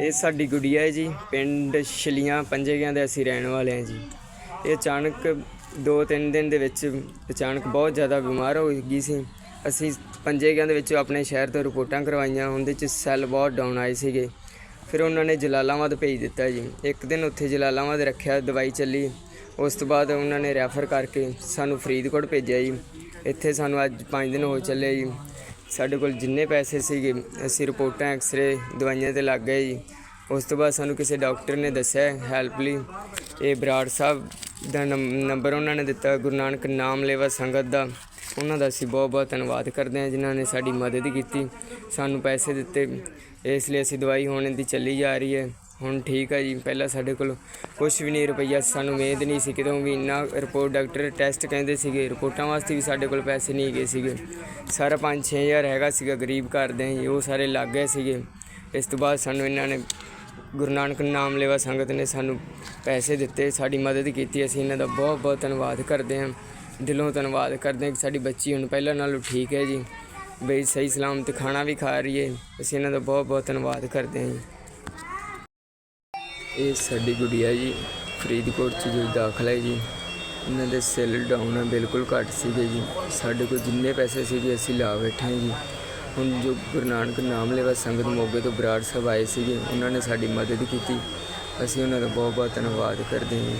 ਇਹ ਸਾਡੀ ਗੁੜੀਆ ਹੈ ਜੀ, ਪਿੰਡ ਛਲੀਆਂ ਪੰਜੇਗਿਆਂ ਦੇ ਅਸੀਂ ਰਹਿਣ ਵਾਲੇ ਹਾਂ ਜੀ। ਇਹ ਅਚਾਨਕ ਦੋ ਤਿੰਨ ਦਿਨ ਦੇ ਵਿੱਚ ਅਚਾਨਕ ਬਹੁਤ ਜ਼ਿਆਦਾ ਬਿਮਾਰ ਹੋ ਗਈ ਸੀ। ਅਸੀਂ ਪੰਜੇਗਿਆਂ ਦੇ ਵਿੱਚ ਆਪਣੇ ਸ਼ਹਿਰ ਤੋਂ ਰਿਪੋਰਟਾਂ ਕਰਵਾਈਆਂ, ਉਹਦੇ ਚ ਸੈੱਲ ਬਹੁਤ ਡਾਊਨ ਆਏ ਸੀਗੇ। ਫਿਰ ਉਹਨਾਂ ਨੇ ਜਲਾਲਾਬਾਦ ਭੇਜ ਦਿੱਤਾ ਜੀ। ਇੱਕ ਦਿਨ ਉੱਥੇ ਜਲਾਲਾਬਾਦ ਰੱਖਿਆ, ਦਵਾਈ ਚੱਲੀ। ਉਸ ਤੋਂ ਬਾਅਦ ਉਹਨਾਂ ਨੇ ਰੈਫਰ ਕਰਕੇ ਸਾਨੂੰ ਫਰੀਦਕੋਟ ਭੇਜਿਆ ਜੀ। ਇੱਥੇ ਸਾਨੂੰ ਅੱਜ 5 ਦਿਨ ਹੋ ਚੱਲੇ ਜੀ। ਸਾਡੇ ਕੋਲ ਜਿੰਨੇ ਪੈਸੇ ਸੀਗੇ, ਅਸੀਂ ਰਿਪੋਰਟਾਂ, ਐਕਸ-ਰੇ, ਦਵਾਈਆਂ ਤੇ ਲੱਗ ਗਏ ਜੀ। ਉਸ ਤੋਂ ਬਾਅਦ ਸਾਨੂੰ ਕਿਸੇ ਡਾਕਟਰ ਨੇ ਦੱਸਿਆ, ਹੈਲਪ ਲਈ। ਇਹ ਬਰਾੜ ਸਾਹਿਬ ਦਾ ਨੰਮ- ਨੰਬਰ ਉਹਨਾਂ ਨੇ ਦਿੱਤਾ, ਗੁਰੂ ਨਾਨਕ ਨਾਮ ਲੇਵਾ ਸੰਗਤ ਦਾ। ਉਹਨਾਂ ਦਾ ਅਸੀਂ ਬਹੁਤ ਬਹੁਤ ਧੰਨਵਾਦ ਕਰਦੇ ਹਾਂ ਜਿਨ੍ਹਾਂ ਨੇ ਸਾਡੀ ਮਦਦ ਕੀਤੀ, ਸਾਨੂੰ ਪੈਸੇ ਦਿੱਤੇ। ਇਸ ਲਈ ਅਸੀਂ ਦਵਾਈ ਹੋਣ ਦੀ ਚੱਲੀ ਜਾ ਰਹੀ ਹੈ। ਹੁਣ ਠੀਕ ਹੈ ਜੀ ਪਹਿਲਾਂ ਸਾਡੇ ਕੋਲ ਕੁਝ ਵੀ ਨਹੀਂ ਰੁਪਈਆ ਸਾਨੂੰ ਉਮੀਦ ਨਹੀਂ ਸੀ ਕਿਤੋਂ ਵੀ ਇੰਨਾ ਰਿਪੋਰਟ ਡਾਕਟਰ ਟੈਸਟ ਕਹਿੰਦੇ ਸੀਗੇ ਰਿਪੋਰਟਾਂ ਵਾਸਤੇ ਵੀ ਸਾਡੇ ਕੋਲ ਪੈਸੇ ਨਹੀਂ ਗਏ ਸੀਗੇ। ਸਾਰਾ 5-6000 ਹੈਗਾ ਸੀਗਾ ਗਰੀਬ ਘਰ ਦੇ ਜੀ, ਉਹ ਸਾਰੇ ਲੱਗ ਗਏ ਸੀਗੇ। ਇਸ ਤੋਂ ਬਾਅਦ ਸਾਨੂੰ ਇਹਨਾਂ ਨੇ ਗੁਰੂ ਨਾਨਕ ਨਾਮ ਲੇਵਾ ਸੰਗਤ ਨੇ ਸਾਨੂੰ ਪੈਸੇ ਦਿੱਤੇ ਸਾਡੀ ਮਦਦ ਕੀਤੀ। ਅਸੀਂ ਇਹਨਾਂ ਦਾ ਬਹੁਤ ਬਹੁਤ ਧੰਨਵਾਦ ਕਰਦੇ ਹਾਂ ਦਿਲੋਂ ਧੰਨਵਾਦ ਕਰਦੇ ਹਾਂ ਕਿ ਸਾਡੀ ਬੱਚੀ ਹੁਣ ਪਹਿਲਾਂ ਨਾਲੋਂ ਠੀਕ ਹੈ ਜੀ। ਬਈ ਸਹੀ ਸਲਾਮਤ ਖਾਣਾ ਵੀ ਖਾ ਰਹੀ ਹੈ ਅਸੀਂ ਇਹਨਾਂ ਦਾ ਬਹੁਤ ਬਹੁਤ ਧੰਨਵਾਦ ਕਰਦੇ ਹਾਂ ਜੀ। ਇਹ ਸਾਡੀ ਗੁੜੀਆ ਜੀ ਫਰੀਦਕੋਟ ਚ ਜੋ ਦਾਖਲ ਹੈ ਜੀ, ਇਹਨਾਂ ਦੇ ਸੈੱਲ ਡਾਊਨ ਹੈ ਬਿਲਕੁਲ ਘੱਟ ਸੀਗੇ ਜੀ। ਸਾਡੇ ਕੋਲ ਜਿੰਨੇ ਪੈਸੇ ਸੀਗੇ, ਅਸੀਂ ਲਾ ਬੈਠੇ ਹਾਂ ਜੀ। ਹੁਣ ਜੋ ਗੁਰੂ ਨਾਨਕ ਨਾਮ ਲੈਵਾ ਸੰਗਤ ਮੋਗੇ ਤੋਂ ਬਰਾੜ ਸਾਹਿਬ ਆਏ ਸੀਗੇ, ਉਹਨਾਂ ਨੇ ਸਾਡੀ ਮਦਦ ਕੀਤੀ। ਅਸੀਂ ਉਹਨਾਂ ਦਾ ਬਹੁਤ ਬਹੁਤ ਧੰਨਵਾਦ ਕਰਦੇ ਹਾਂ ਜੀ।